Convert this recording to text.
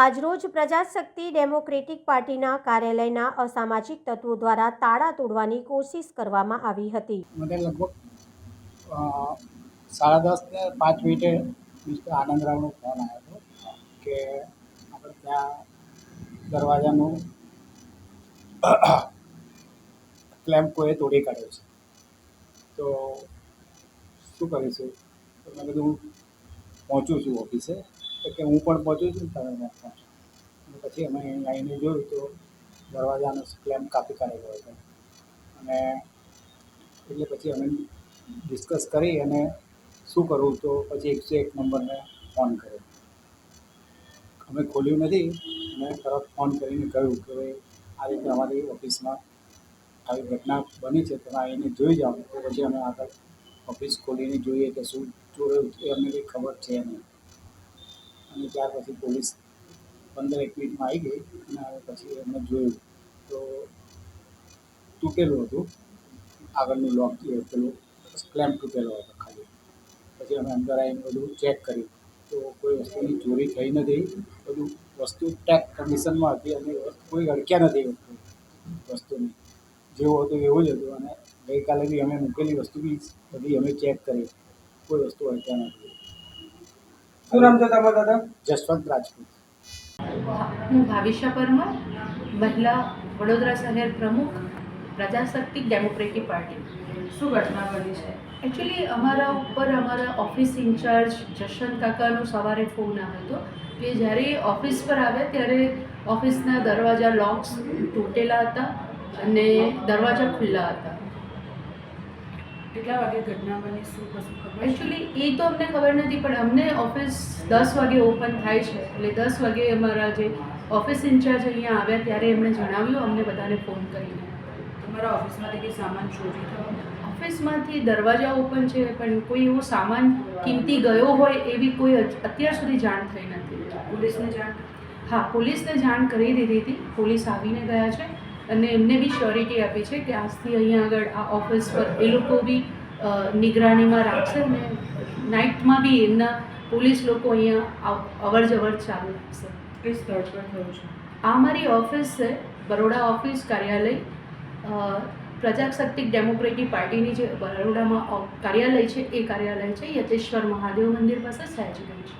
આજરોજ પ્રજાશક્તિ ડેમોક્રેટિક પાર્ટીના કાર્યાલયના અસામાજિક તત્વો દ્વારા તાળા તોડવાની કોશિશ કરવામાં આવી હતી. મને લગભગ સાડા દસ ને પાંચ મિનિટે મિસ્ટર આનંદરાવનો ફોન આવ્યો હતો કે આપણે ત્યાં દરવાજાનું ક્લેમ્પ કોઈએ તોડી કાઢ્યો છે. તો શું કરીશું? તો મેં કીધું પહોંચું છું ઓફિસે. તો કે હું પણ પહોંચું છું તમે નથી પહોંચો. પછી અમે આવીને જોયું તો દરવાજાનો ક્લેમ્પ કાપી કાઢેલો હતો. અને એટલે પછી અમે ડિસ્કસ કરી અને શું કરવું તો પછી એકસો એક નંબરને ફોન કર્યો. અમે ખોલ્યું નથી અને તરત ફોન કરીને કહ્યું કે ભાઈ, આ રીતે અમારી ઓફિસમાં આવી ઘટના બની છે, તમે આવીને જોઈ જાઓ. તો પછી અમે આગળ ઓફિસ ખોલીને જોઈએ કે શું જોયું એ અમને કંઈ ખબર છે નહીં. અને ત્યાર પછી પોલીસ પંદર એક મિનિટમાં આવી ગઈ અને હવે પછી એમને જોયું. તો તૂટેલું હતું. આગળનું લોક પેલું ક્લેમ્પ તૂટેલો હતો ખાલી. પછી અમે અંદર આવીને બધું ચેક કર્યું. તો કોઈ વસ્તુની ચોરી થઈ નથી. બધું વસ્તુ ટેક કન્ડિશનમાં હતી અને કોઈ અડક્યા નથી વસ્તુની. જેવું હતું એવું જ હતું અને ગઈકાલે બી અમે મૂકેલી વસ્તુ બી બધી અમે ચેક કરી. કોઈ વસ્તુ અડક્યા નથી. શું નામ છે તમારા દાદા? જસવંત રાજપૂત. હું ભાવિશા પરમાર મહિલા વડોદરા શહેર પ્રમુખ પ્રજાશક્તિ ડેમોક્રેટિક પાર્ટી. શું ઘટના બની છે? એકચ્યુઅલી અમારા ઉપર અમારા ઓફિસ ઇન્ચાર્જ જશવંત કાકાનો સવારે ફોન આવ્યો હતો કે જ્યારે ઓફિસ પર આવે ત્યારે ઓફિસના દરવાજા લોક્સ તૂટેલા હતા અને દરવાજા ખુલ્લા હતા. કેટલા વાગે ઘટના બની શું કશું ખબર? એકચ્યુઅલી એ તો અમને ખબર નથી પણ અમને ઓફિસ દસ વાગે ઓપન થાય છે. એટલે દસ વાગે અમારા જે ઓફિસ ઇન્ચાર્જ અહીંયા આવ્યા ત્યારે એમણે જણાવ્યું અમને બધાને ફોન કરીને. તમારા ઓફિસમાંથી કંઈ સામાન ચોરી થયો? ઓફિસમાંથી દરવાજા ઓપન છે પણ કોઈ એવો સામાન કિંમતી ગયો હોય એવી કોઈ અત્યાર સુધી જાણ થઈ નથી. પોલીસને જાણ હા પોલીસને જાણ કરી દીધી હતી. પોલીસ આવીને ગયા છે. અને એમને બી શ્યોરિટી આપી છે કે આજથી અહીંયા આગળ આ ઓફિસ પર એ લોકો બી નિગરાનીમાં રાખશે અને નાઇટમાં બી એમના પોલીસ લોકો અહીંયા અવર જવર ચાલુ રાખશે. કઈ સ્થળ પર થયું છે? આ મારી ઓફિસ છે બરોડા ઓફિસ કાર્યાલય. પ્રજાશક્તિ ડેમોક્રેટિક પાર્ટીની જે બરોડામાં કાર્યાલય છે એ કાર્યાલય છે યતેશ્વર મહાદેવ મંદિર પાસે સયાજીગંજ